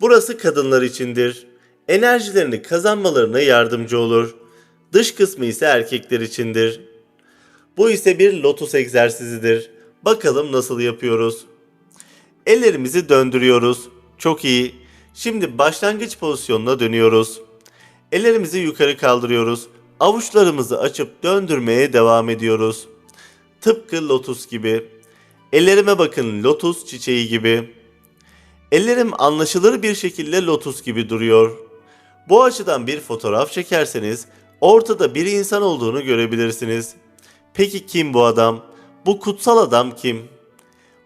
Burası kadınlar içindir. Enerjilerini kazanmalarına yardımcı olur. Dış kısmı ise erkekler içindir. Bu ise bir lotus egzersizidir. Bakalım nasıl yapıyoruz. Ellerimizi döndürüyoruz. Çok iyi. Şimdi başlangıç pozisyonuna dönüyoruz. Ellerimizi yukarı kaldırıyoruz. Avuçlarımızı açıp döndürmeye devam ediyoruz. Tıpkı lotus gibi. Ellerime bakın lotus çiçeği gibi. Ellerim anlaşılır bir şekilde lotus gibi duruyor. Bu açıdan bir fotoğraf çekerseniz ortada bir insan olduğunu görebilirsiniz. Peki kim bu adam? Bu kutsal adam kim?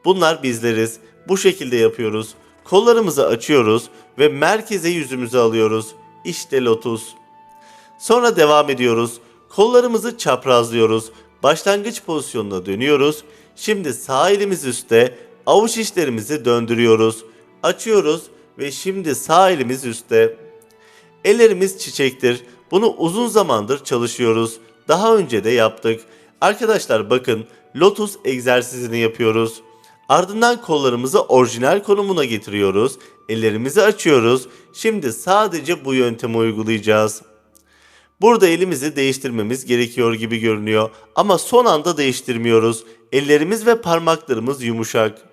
Bunlar bizleriz. Bu şekilde yapıyoruz. Kollarımızı açıyoruz ve merkeze yüzümüzü alıyoruz. İşte lotus. Sonra devam ediyoruz. Kollarımızı çaprazlıyoruz. Başlangıç pozisyonuna dönüyoruz. Şimdi sağ elimiz üstte, avuç içlerimizi döndürüyoruz. Açıyoruz ve şimdi sağ elimiz üstte. Ellerimiz çiçektir. Bunu uzun zamandır çalışıyoruz. Daha önce de yaptık. Arkadaşlar bakın lotus egzersizini yapıyoruz. Ardından kollarımızı orijinal konumuna getiriyoruz. Ellerimizi açıyoruz. Şimdi sadece bu yöntemi uygulayacağız. Burada elimizi değiştirmemiz gerekiyor gibi görünüyor ama son anda değiştirmiyoruz. Ellerimiz ve parmaklarımız yumuşak.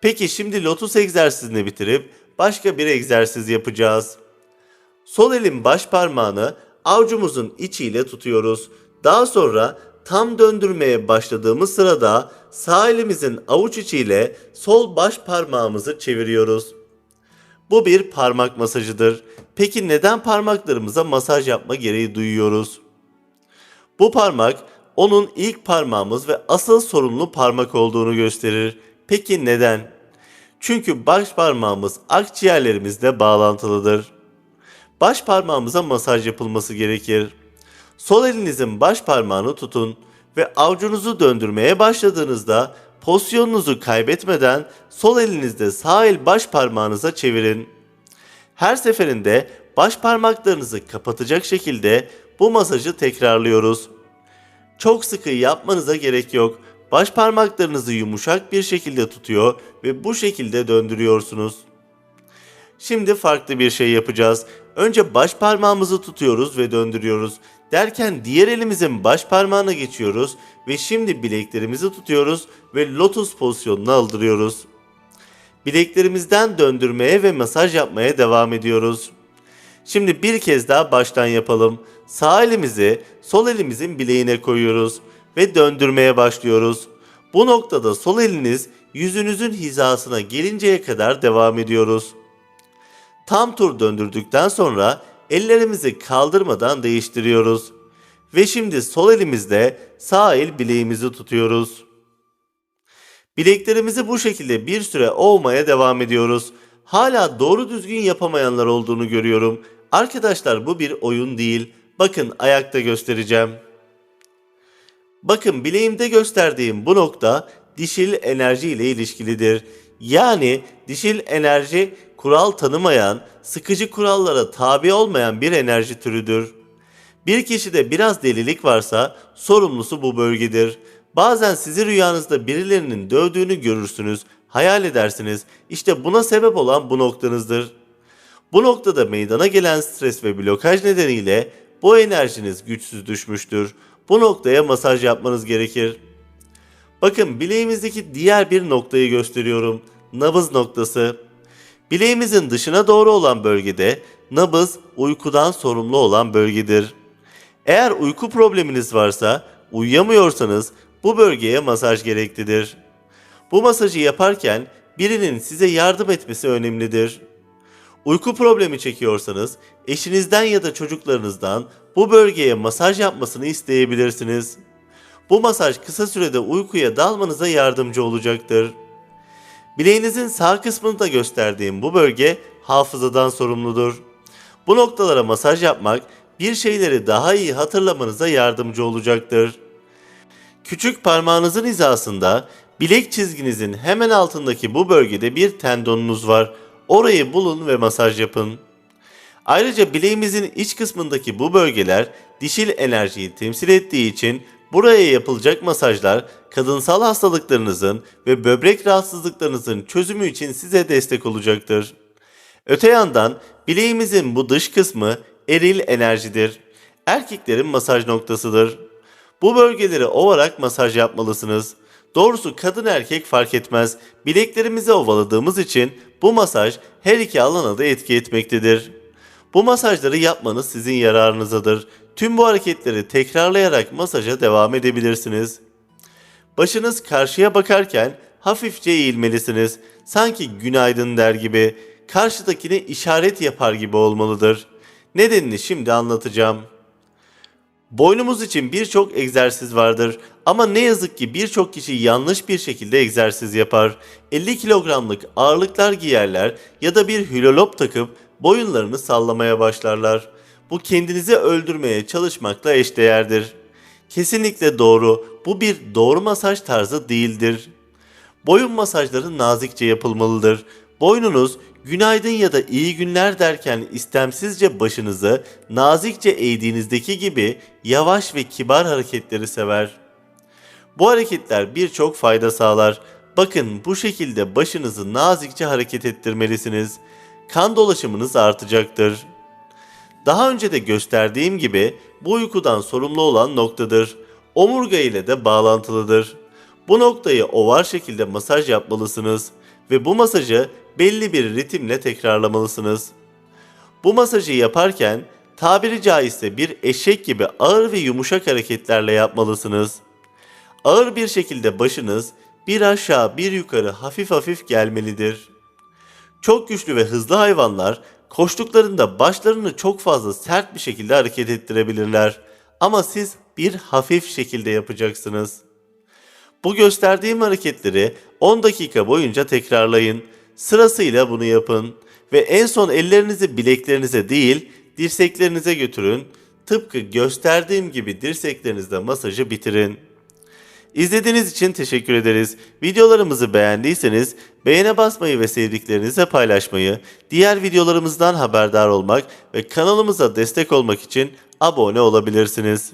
Peki şimdi lotus egzersizini bitirip başka bir egzersiz yapacağız. Sol elin baş parmağını avucumuzun içiyle tutuyoruz. Daha sonra tam döndürmeye başladığımız sırada sağ elimizin avuç içiyle sol baş parmağımızı çeviriyoruz. Bu bir parmak masajıdır. Peki neden parmaklarımıza masaj yapma gereği duyuyoruz? Bu parmak onun ilk parmağımız ve asıl sorumlu parmak olduğunu gösterir. Peki neden? Çünkü baş parmağımız akciğerlerimizle bağlantılıdır. Baş parmağımıza masaj yapılması gerekir. Sol elinizin baş parmağını tutun ve avucunuzu döndürmeye başladığınızda pozisyonunuzu kaybetmeden sol elinizde sağ el baş parmağınıza çevirin. Her seferinde baş parmaklarınızı kapatacak şekilde bu masajı tekrarlıyoruz. Çok sıkı yapmanıza gerek yok. Baş parmaklarınızı yumuşak bir şekilde tutuyor ve bu şekilde döndürüyorsunuz. Şimdi farklı bir şey yapacağız. Önce baş parmağımızı tutuyoruz ve döndürüyoruz. Derken diğer elimizin baş parmağına geçiyoruz ve şimdi bileklerimizi tutuyoruz ve lotus pozisyonuna aldırıyoruz. Bileklerimizden döndürmeye ve masaj yapmaya devam ediyoruz. Şimdi bir kez daha baştan yapalım. Sağ elimizi sol elimizin bileğine koyuyoruz ve döndürmeye başlıyoruz. Bu noktada sol eliniz yüzünüzün hizasına gelinceye kadar devam ediyoruz. Tam tur döndürdükten sonra ellerimizi kaldırmadan değiştiriyoruz. Ve şimdi sol elimizde sağ el bileğimizi tutuyoruz. Bileklerimizi bu şekilde bir süre ovmaya devam ediyoruz. Hala doğru düzgün yapamayanlar olduğunu görüyorum. Arkadaşlar bu bir oyun değil. Bakın ayakta göstereceğim. Bakın bileğimde gösterdiğim bu nokta dişil enerji ile ilişkilidir. Yani dişil enerji kural tanımayan, sıkıcı kurallara tabi olmayan bir enerji türüdür. Bir kişide biraz delilik varsa sorumlusu bu bölgedir. Bazen sizi rüyanızda birilerinin dövdüğünü görürsünüz, hayal edersiniz. İşte buna sebep olan bu noktanızdır. Bu noktada meydana gelen stres ve blokaj nedeniyle bu enerjiniz güçsüz düşmüştür. Bu noktaya masaj yapmanız gerekir. Bakın bileğimizdeki diğer bir noktayı gösteriyorum. Nabız noktası. Bileğimizin dışına doğru olan bölgede nabız uykudan sorumlu olan bölgedir. Eğer uyku probleminiz varsa, uyuyamıyorsanız bu bölgeye masaj gereklidir. Bu masajı yaparken birinin size yardım etmesi önemlidir. Uyku problemi çekiyorsanız eşinizden ya da çocuklarınızdan bu bölgeye masaj yapmasını isteyebilirsiniz. Bu masaj kısa sürede uykuya dalmanıza yardımcı olacaktır. Bileğinizin sağ kısmında gösterdiğim bu bölge hafızadan sorumludur. Bu noktalara masaj yapmak bir şeyleri daha iyi hatırlamanıza yardımcı olacaktır. Küçük parmağınızın hizasında bilek çizginizin hemen altındaki bu bölgede bir tendonunuz var. Orayı bulun ve masaj yapın. Ayrıca bileğimizin iç kısmındaki bu bölgeler dişil enerjiyi temsil ettiği için buraya yapılacak masajlar kadınsal hastalıklarınızın ve böbrek rahatsızlıklarınızın çözümü için size destek olacaktır. Öte yandan bileğimizin bu dış kısmı eril enerjidir. Erkeklerin masaj noktasıdır. Bu bölgeleri ovarak masaj yapmalısınız. Doğrusu kadın erkek fark etmez. Bileklerimizi ovaladığımız için bu masaj her iki alana da etki etmektedir. Bu masajları yapmanız sizin yararınızadır. Tüm bu hareketleri tekrarlayarak masaja devam edebilirsiniz. Başınız karşıya bakarken hafifçe eğilmelisiniz. Sanki günaydın der gibi, karşıdakine işaret yapar gibi olmalıdır. Nedenini şimdi anlatacağım. Boynumuz için birçok egzersiz vardır ama ne yazık ki birçok kişi yanlış bir şekilde egzersiz yapar. 50 kilogramlık ağırlıklar giyerler ya da bir hülolop takıp boyunlarını sallamaya başlarlar. Bu kendinizi öldürmeye çalışmakla eşdeğerdir. Kesinlikle doğru. Bu bir doğru masaj tarzı değildir. Boyun masajları nazikçe yapılmalıdır. Boynunuz günaydın ya da iyi günler derken istemsizce başınızı nazikçe eğdiğinizdeki gibi yavaş ve kibar hareketleri sever. Bu hareketler birçok fayda sağlar. Bakın bu şekilde başınızı nazikçe hareket ettirmelisiniz. Kan dolaşımınız artacaktır. Daha önce de gösterdiğim gibi bu uykudan sorumlu olan noktadır. Omurga ile de bağlantılıdır. Bu noktayı ovar şekilde masaj yapmalısınız ve bu masajı belli bir ritimle tekrarlamalısınız. Bu masajı yaparken tabiri caizse bir eşek gibi ağır ve yumuşak hareketlerle yapmalısınız. Ağır bir şekilde başınız bir aşağı bir yukarı hafif hafif gelmelidir. Çok güçlü ve hızlı hayvanlar koştuklarında başlarını çok fazla sert bir şekilde hareket ettirebilirler. Ama siz bir hafif şekilde yapacaksınız. Bu gösterdiğim hareketleri 10 dakika boyunca tekrarlayın. Sırasıyla bunu yapın ve en son ellerinizi bileklerinize değil dirseklerinize götürün. Tıpkı gösterdiğim gibi dirseklerinizde masajı bitirin. İzlediğiniz için teşekkür ederiz. Videolarımızı beğendiyseniz beğene basmayı ve sevdiklerinizle paylaşmayı, diğer videolarımızdan haberdar olmak ve kanalımıza destek olmak için abone olabilirsiniz.